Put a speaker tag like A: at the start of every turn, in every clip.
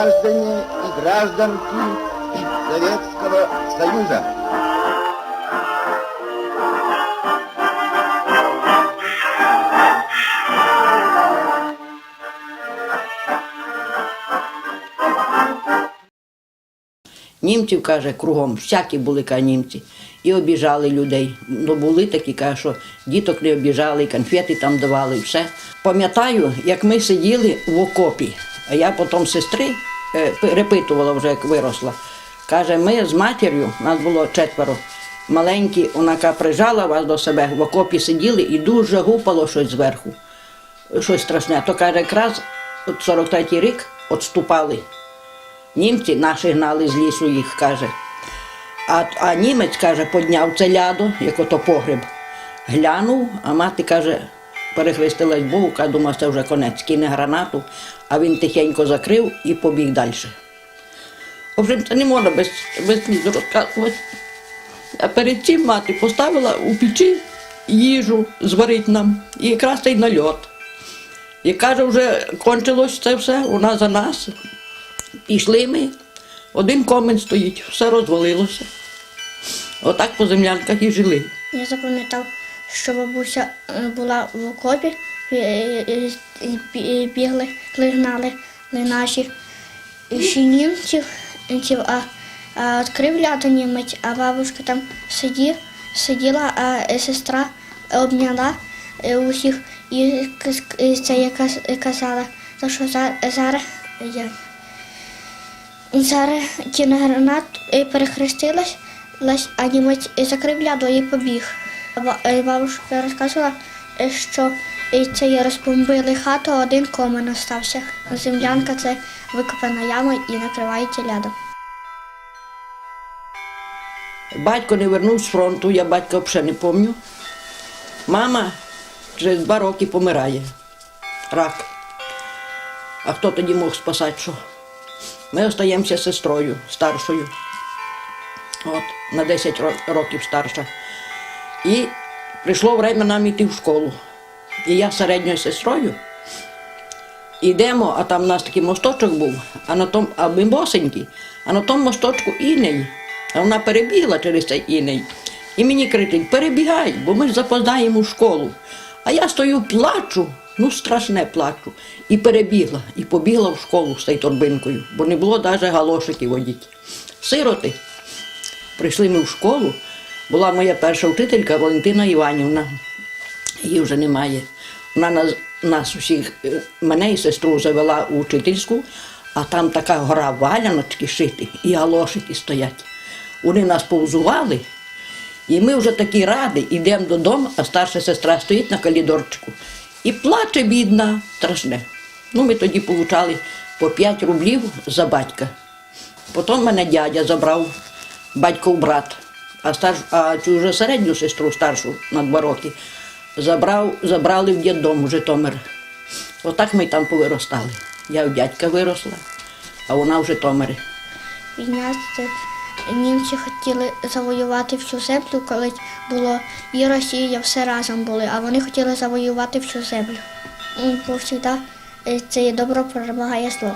A: граждане и гражданки Советского Союза.
B: Німців, каже, кругом, всякі були каже, німці. І обіжали людей. Ну, були такі, каже, що діток не обіжали, і конфети там давали, все. Пам'ятаю, як ми сиділи в окопі, а я потім сестри перепитувала вже, як виросла. Каже, ми з матір'ю, нас було четверо, маленькі, вона прижала вас до себе, в окопі сиділи і дуже гупало щось зверху. Щось страшне. То каже, якраз от 43-й рік відступали. Німці наші гнали з лісу їх, каже. А, а німець, каже, подняв це лядо, як ото погреб. Глянув, а мати каже, перехрестилась Богу, каже, думав, це вже конець, кине гранату, а він тихенько закрив і побіг далі. В общем, це не можна без, без сліз розказувати. А перед цим мати поставила у печі їжу зварить нам, і якраз цей нальот. І каже, вже кончилось це все, вона за нас. Пішли ми, один комен стоїть, все розвалилося. Отак по землянках і жили.
C: Я запам'ятав, що бабуся е, була в окопі, е, е, бі- бігли, гнали наші ще німців, а, відкрив ляду німець, а бабушка там сидів, сиділа, а сестра обняла усіх і це казала, що зараз я. Зараз кіна гранат е, перехрестилась, а німець закрив ляду і побіг. Е, Бабушка розказувала, е, що це є розбомбили хату, один комен остався. Землянка це викопана яма і накривається лядом.
B: Батько не вернув з фронту, я батька взагалі не пам'ятаю. Мама через два роки помирає. Рак. А хто тоді мог спасати що? Ми остаємося сестрою старшою. От, на 10 років старша. І прийшло время нам йти в школу. І я з середньою сестрою. Ідемо, а там у нас такий мосточок був, а на тому, а ми босенькі, а на тому мосточку іней. А вона перебігла через цей іней. І мені кричить, перебігай, бо ми ж запознаємо в школу. А я стою, плачу, ну страшне плачу. І перебігла, і побігла в школу з цією торбинкою, бо не було навіть галошиків одіть. Сироти. Прийшли ми в школу, була моя перша вчителька Валентина Іванівна її вже немає. Вона нас, нас усіх, е, мене і сестру завела у учительську, а там така гора валяночки шити і галошики стоять. Вони нас повзували, і ми вже такі раді, йдемо додому, а старша сестра стоїть на коридорчику і плаче бідна, страшне. Ну, ми тоді получали по 5 рублів за батька. Потім мене дядя забрав, батьков брат, а, старш, а цю вже середню сестру старшу на два роки забрав, забрали в діддом у Житомир. Отак ми там повиростали. Я у дядька виросла, а вона в Житомирі.
C: Війна це німці хотіли завоювати всю землю, коли було і Росія, все разом були, а вони хотіли завоювати всю землю. Бо завжди е, це добро перемагає зло.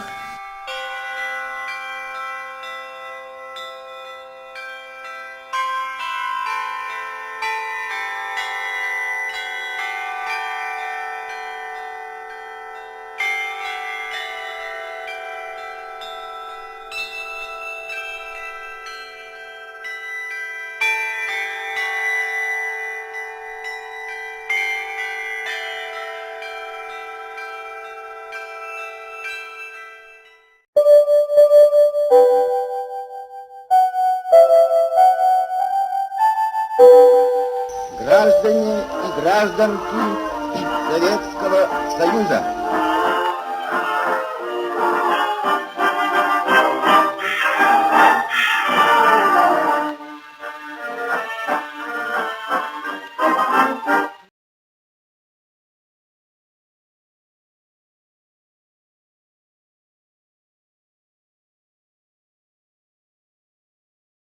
A: Граждане и гражданки Советского Союза.